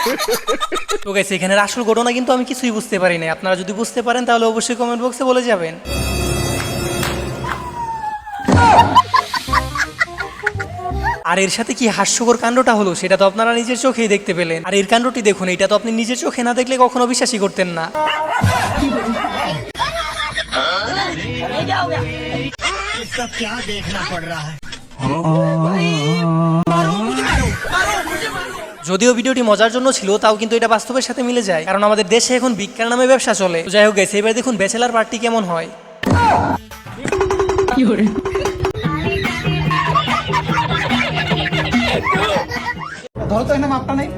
তো গেছে এখানের আসল ঘটনা কিন্তু আমি কিছুই বুঝতে পারি না আপনারা যদি বুঝতে পারেন তাহলে অবশ্যই কমেন্ট বক্সে বলে যাবেন। আর এর সাথে কি হাস্যকর কাণ্ডটা হলো সেটা তো আপনারা নিজের চোখেই দেখতে পেলেন। আর এর কাণ্ডটি দেখুন এটা তো আপনি নিজের চোখে না দেখলে কখনো বিশ্বাসই করতেন না। যদিও ভিডিওটি মজার জন্য ছিল তাও কিন্তু এটা বাস্তবের সাথে মিলে যায়। কারণ আমাদের দেশে এখন বিজ্ঞান নামে ব্যবসা চলে। যাই হোক গেছে এবার দেখুন ব্যাচেলার পার্টি কেমন হয়। ধরো তো এখানে মাপটা নেই।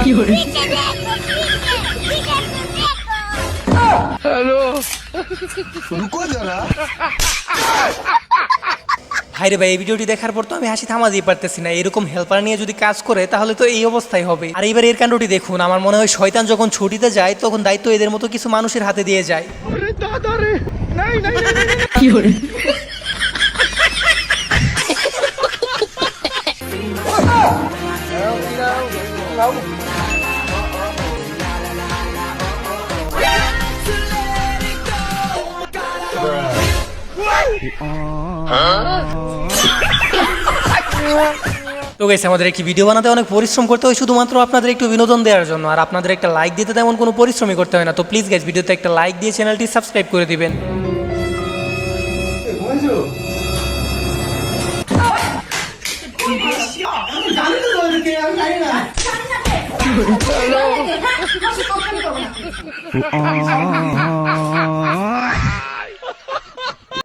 ভাইরে ভাই এই ভিডিওটি দেখার পর তো আমি হাসি থামাতেই পারতেছি না। এরকম হেল্পার নিয়ে যদি কাজ করে তাহলে তো এই অবস্থাই হবে। আর এবার এর কাণ্ডটি দেখুন আমার মনে হয় শয়তান যখন ছুটিতে যায় তখন দায়িত্ব এদের মতো কিছু মানুষের হাতে দিয়ে যায়। তো গেছে আমাদের একটি ভিডিও বানাতে অনেক পরিশ্রম করতে হয়, শুধুমাত্র আপনাদের একটু বিনোদন দেওয়ার জন্য। আর আপনাদের একটা লাইক দিতে তেমন কোনো পরিশ্রমই করতে হয় না। তো প্লিজ গেছ ভিডিওতে একটা লাইক দিয়ে চ্যানেলটি সাবস্ক্রাইব করে দিবেন।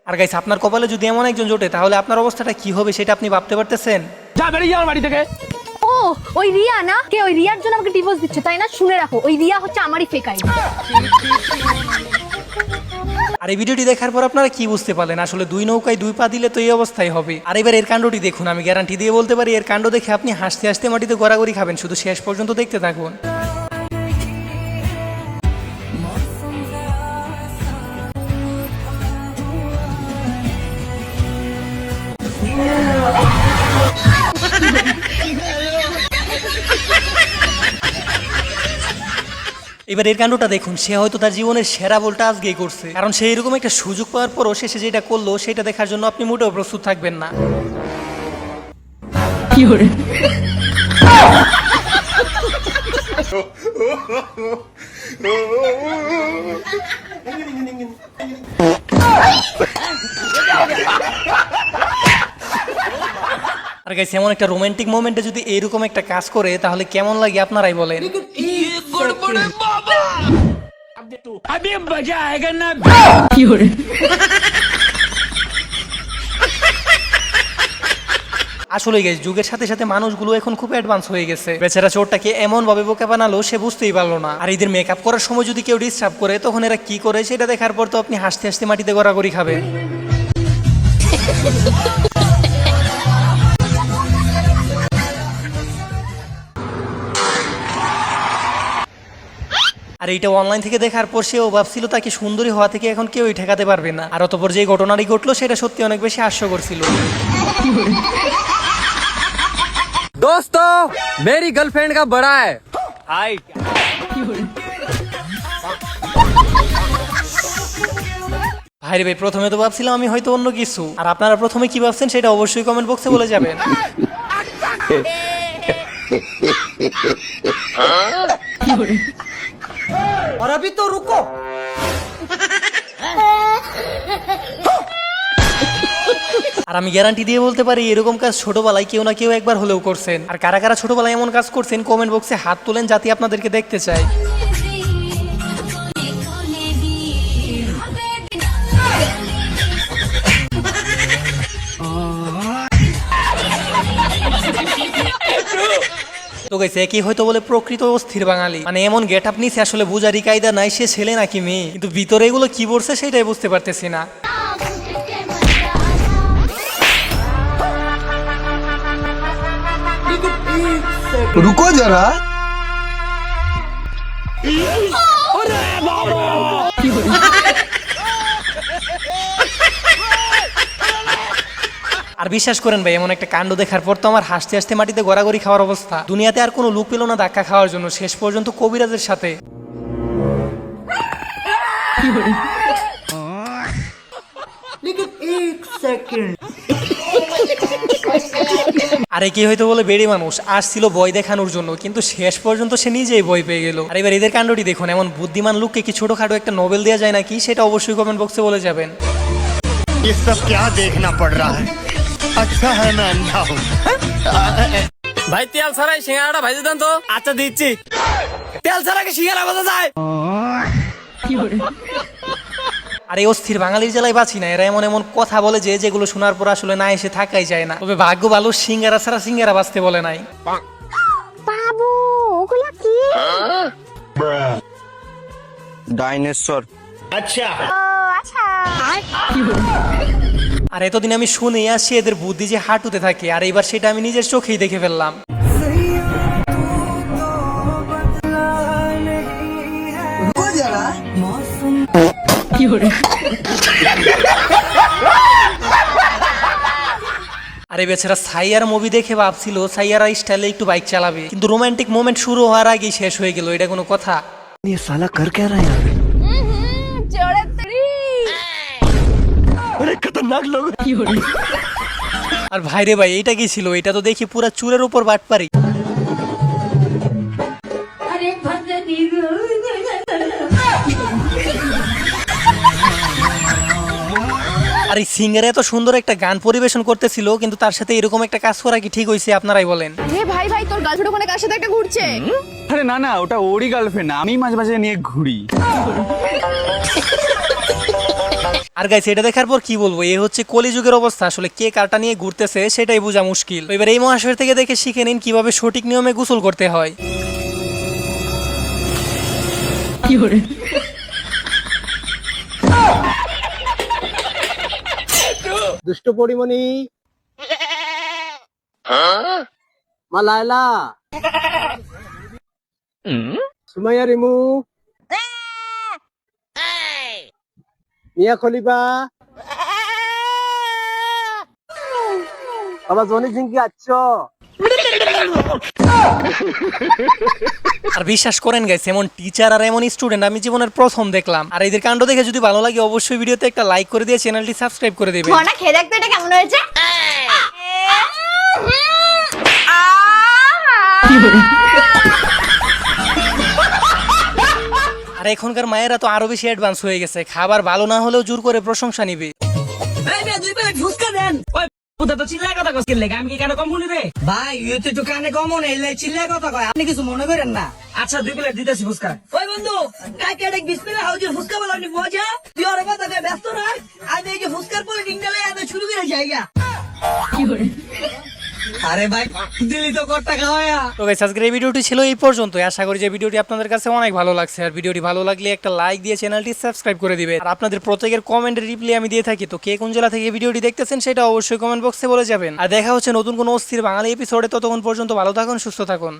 আর গাইস আপনার কপালে যদি এমন একজন জোটে তাহলে আপনার অবস্থাটা কি হবে সেটা আপনি ভাবতে পারতেছেন? যা বেরিয়ে আমার বাড়ি থেকে। ও ওই রিয়া না? কে ওই রিয়ার জন্য আমাকে ডিভোর্স দিচ্ছে তাই না? শুনে রাখো ওই রিয়া হচ্ছে আমারই ফেক আইডি আর এই ভিডিওটি দেখার পর আপনারা কি বুঝতে পারলেন? আসলে দুই নৌকায় দুই পা দিলে তো এই অবস্থায় হবে। আর এবার এর কাণ্ডটি দেখুন আমি গ্যারান্টি দিয়ে বলতে পারি এর কাণ্ড দেখে আপনি হাসতে হাসতে মাটিতে গড়াগড়ি খাবেন। শুধু শেষ পর্যন্ত দেখতে থাকুন। এবার এর কাণ্ডটা দেখুন। সে হয়তো তার জীবনের সেরা বলটা আজকেই করছে। কারণ সে এরকম একটা সুযোগ পাওয়ার পরও শেষে যেটা করল সেটা দেখার জন্য আপনি মোটেও প্রস্তুত থাকবেন না। আর গাইস এমন একটা রোমান্টিক মোমেন্টে যদি এরকম একটা কাজ করে তাহলে কেমন লাগে আপনারাই বলেন? আসলে গাইস যুগের সাথে সাথে মানুষগুলো এখন খুব অ্যাডভান্স হয়ে গেছে। বেচারা চোরটাকে এমন ভাবে বোকা বানালো সে বুঝতেই পারল না। আর এদের মেকআপ করার সময় যদি কেউ ডিস্টার্ব করে তখন এরা কি করে? সেটা দেখার পর তো আপনি হাসতে হাসতে মাটিতে গড়াগড়ি খাবেন। আর এইটা অনলাইন থেকে দেখার পর সেও ভাবছিল তাকে সুন্দরী হওয়া থেকে এখন কেউই ঠেকাতে পারবে না আর অতপর যে ঘটনাটি ঘটলো সেটা সত্যি অনেক বেশি হাস্যকর ছিল दोस्तों मेरी गर्लफ्रेंड का बड़ा है ভাই রে ভাই প্রথমে তো ভাবছিলাম আমি হয়তো অন্য কিছু আর আপনারা প্রথমে কি ভাবছেন সেটা অবশ্যই কমেন্ট বক্সে বলে যাবেন और अभी तो रुको আর আমি গ্যারান্টি দিয়ে বলতে পারি এরকম কাজ ছোটবেলায় কেউ না কেউ একবার হলেও করছেন আর কারা কারা ছোটবেলায় এমন কাজ করছেন কমেন্ট বক্সে হাত তোলেন যাতে আপনাদেরকে দেখতে চাই তো গেছে একই হয়তো বলে প্রকৃত অস্থির বাঙালি। মানে এমন গেট আপ নিছে আসলে বুঝারি কায়দা নাই সে ছেলে নাকি মেয়ে। কিন্তু ভিতরে এগুলো কি বলছে সেটাই বুঝতে পারতেছি না। রুকো যারা। আর বিশ্বাস করেন ভাই এমন একটা কাণ্ড দেখার পর তো আমার হাসতে হাসতে মাটিতে গড়াগড়ি খাওয়ার অবস্থা দুনিয়াতে আর কোনো লুক পেল না ধাক্কা খাওয়ার জন্য শেষ পর্যন্ত কবিরাজের সাথে আরে কি হয়তো বলে বেড়ে মানুষ আসছিল বই দেখানোর জন্য কিন্তু শেষ পর্যন্ত সে নিজেই বই পেয়ে গেল আর এবার এদের কাণ্ডটি দেখুন এমন বুদ্ধিমান লোককে কি ছোটখাটো একটা নোবেল দেওয়া যায় নাকি সেটা অবশ্যই কমেন্ট বক্সে বলে যাবেন ये सब क्या देखना पड़ रहा है আচ্ছা হ্যাঁ ভাই তেল ছাড়াই সিঙ্গাড়া ভাজি দেন তো। আচ্ছা দিচ্ছি। তেল ছাড়া কি সিঙ্গাড়া যায়? আরে অস্থির বাঙালির জেলায় বাঁচি না। এরা এমন এমন কথা বলে যে যেগুলো শোনার পর আসলে না এসে থাকাই যায় না। তবে ভাগ্য ভালো সিঙ্গারা ছাড়া সিঙ্গারা বাঁচতে বলে নাই। ডাইনোসর। আচ্ছা। আচ্ছা। আর এতদিন আমি শুনে আসি এদের বুদ্ধি যে হাঁটুতে থাকে, আর এবার সেটা আমি নিজের চোখেই দেখে ফেললাম। আরে বেচারা, সাইয়ার মুভি দেখে ভাবছিল সাইয়ারা স্টাইলে একটু বাইক চালাবে, কিন্তু রোমান্টিক মোমেন্ট শুরু হওয়ার আগেই শেষ হয়ে গেল, এটা কোনো কথা? সালা কর কে রা আর ভাইরে ভাই এটা কি ছিল? এটা তো দেখি পুরা চুরের উপর বাট পারি আর এই সিঙ্গারে এত সুন্দর একটা গান পরিবেশন করতেছিল কিন্তু তার সাথে এরকম একটা কাজ করা কি ঠিক হয়েছে আপনারাই বলেন। হে ভাই ভাই তোর গার্লফ্রেন্ড ওখানে কার সাথে একটা ঘুরছে? আরে না না ওটা ওরই গার্লফ্রেন্ড আমি মাঝে মাঝে নিয়ে ঘুরি। আর গাইছে এটা দেখার পর কি বলব? এই হচ্ছে কলিযুগের অবস্থা। আসলে কে কারটা নিয়ে ঘুরতেছে সেটাই বোঝা মুশকিল। এবার এই মহাশয়ের থেকে দেখে শিখে নিন কীভাবে সঠিক নিয়মে গোসল করতে হয়। দুষ্ট পরিমণি। মা লায়লা। সুমাইয়া রিমু। মিয়া খলিফা বাবা জনি সিং কি আচ্ছ? আর বিশ্বাস করেন গাইছে এমন টিচার আর এমন স্টুডেন্ট আমি জীবনের প্রথম দেখলাম। আর এদের কাণ্ড দেখে যদি ভালো লাগে অবশ্যই ভিডিওতে একটা লাইক করে দিয়ে চ্যানেলটি সাবস্ক্রাইব করে দেবে ঘনা খেয়ে দেখতো এটা কেমন হয়েছে। আর এখনকার মায়েরা তো আরও বেশি অ্যাডভান্স হয়ে গেছে। খাবার ভালো না হলেও জোর করে প্রশংসা নিবে। ভাই ইয়ে তো কানে কমন এলে চিল্লে কথা কয়। আপনি কিছু মনে করেন না? আচ্ছা দুই প্লেট দিতেছি ফুচকা। ওই বন্ধু কাকে দেখ বিসমিল্লাহ হাউজের ফুচকা বলা আপনি মজা তুই ওর কথা ব্যস্ত রাখ। আমি এই যে ফুচকার পরে এত শুরু করে জায়গা আরে ভাই, দিলি তো কট্টা খাওয়া তো গাইস আজকের এই ভিডিওটি ছিল এই পর্যন্তই। আশা করি যে ভিডিওটি আপনাদের কাছে অনেক ভালো লাগছে। আর ভিডিওটি ভালো লাগলে একটা লাইক দিয়ে চ্যানেলটি সাবস্ক্রাইব করে দিবে। আর আপনাদের প্রত্যেকের কমেন্টের রিপ্লাই আমি দিয়ে থাকি। তো কে কোন জেলা থেকে ভিডিওটি দেখতেছেন সেটা অবশ্যই কমেন্ট বক্সে বলে যাবেন। আর দেখা হচ্ছে নতুন কোন অস্থির বাঙালি এপিসোডে ততক্ষণ পর্যন্ত ভালো থাকুন, সুস্থ থাকুন।